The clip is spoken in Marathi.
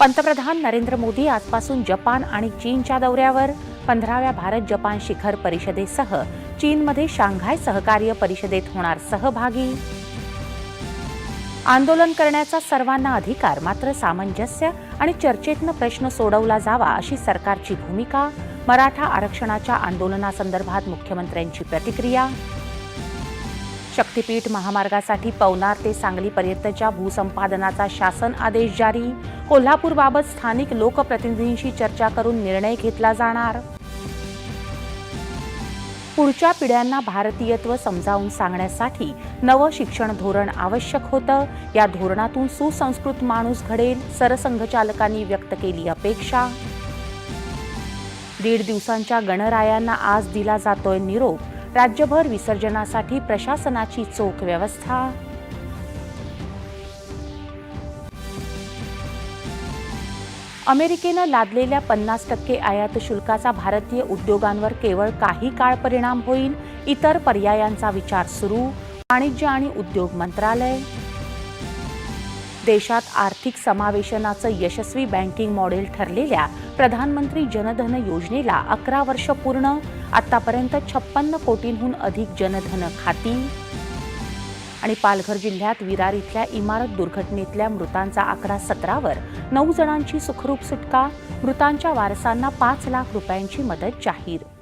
पंतप्रधान नरेंद्र मोदी आजपासून जपान आणि चीनच्या दौऱ्यावर. पंधराव्या भारत जपान शिखर परिषदेसह चीनमध्ये शांघाय सहकार्य परिषदेत होणार सहभागी. आंदोलन करण्याचा सर्वांना अधिकार मात्र सामंजस्य आणि चर्चेतनं प्रश्न सोडवला जावा अशी सरकारची भूमिका. मराठा आरक्षणाच्या आंदोलनासंदर्भात मुख्यमंत्र्यांची प्रतिक्रिया. शक्तीपीठ महामार्गासाठी पवनार ते सांगलीपर्यंतच्या भूसंपादनाचा शासन आदेश जारी. कोल्हापूरबाबत स्थानिक लोकप्रतिनिधींशी चर्चा करून निर्णय घेतला जाणार. पुढच्या पिढ्यांना भारतीयत्व समजावून सांगण्यासाठी नवं शिक्षण धोरण आवश्यक होतं. या धोरणातून सुसंस्कृत माणूस घडेल सरसंघचालकांनी व्यक्त केली अपेक्षा. दीड दिवसांच्या गणरायांना आज दिला जातोय निरोप. राज्यभर विसर्जनासाठी प्रशासनाची चोख व्यवस्था. अमेरिकेनं लादलेल्या पन्नास टक्के आयात शुल्काचा भारतीय उद्योगांवर केवळ काही काळ परिणाम होईल इतर पर्यायांचा विचार सुरू वाणिज्य आणि उद्योग मंत्रालय. देशात आर्थिक समावेशनाचं यशस्वी बँकिंग मॉडेल ठरलेल्या प्रधानमंत्री जनधन योजनेला अकरा वर्ष पूर्ण. आतापर्यंत छप्पन्न कोटींहून अधिक जनधन खाती. आणि पालघर जिल्ह्यात विरार इथल्या इमारत दुर्घटनेतल्या मृतांचा आकडा सतरावर. नऊ जणांची सुखरूप सुटका मृतांच्या वारसांना पाच लाख रुपयांची मदत जाहीर.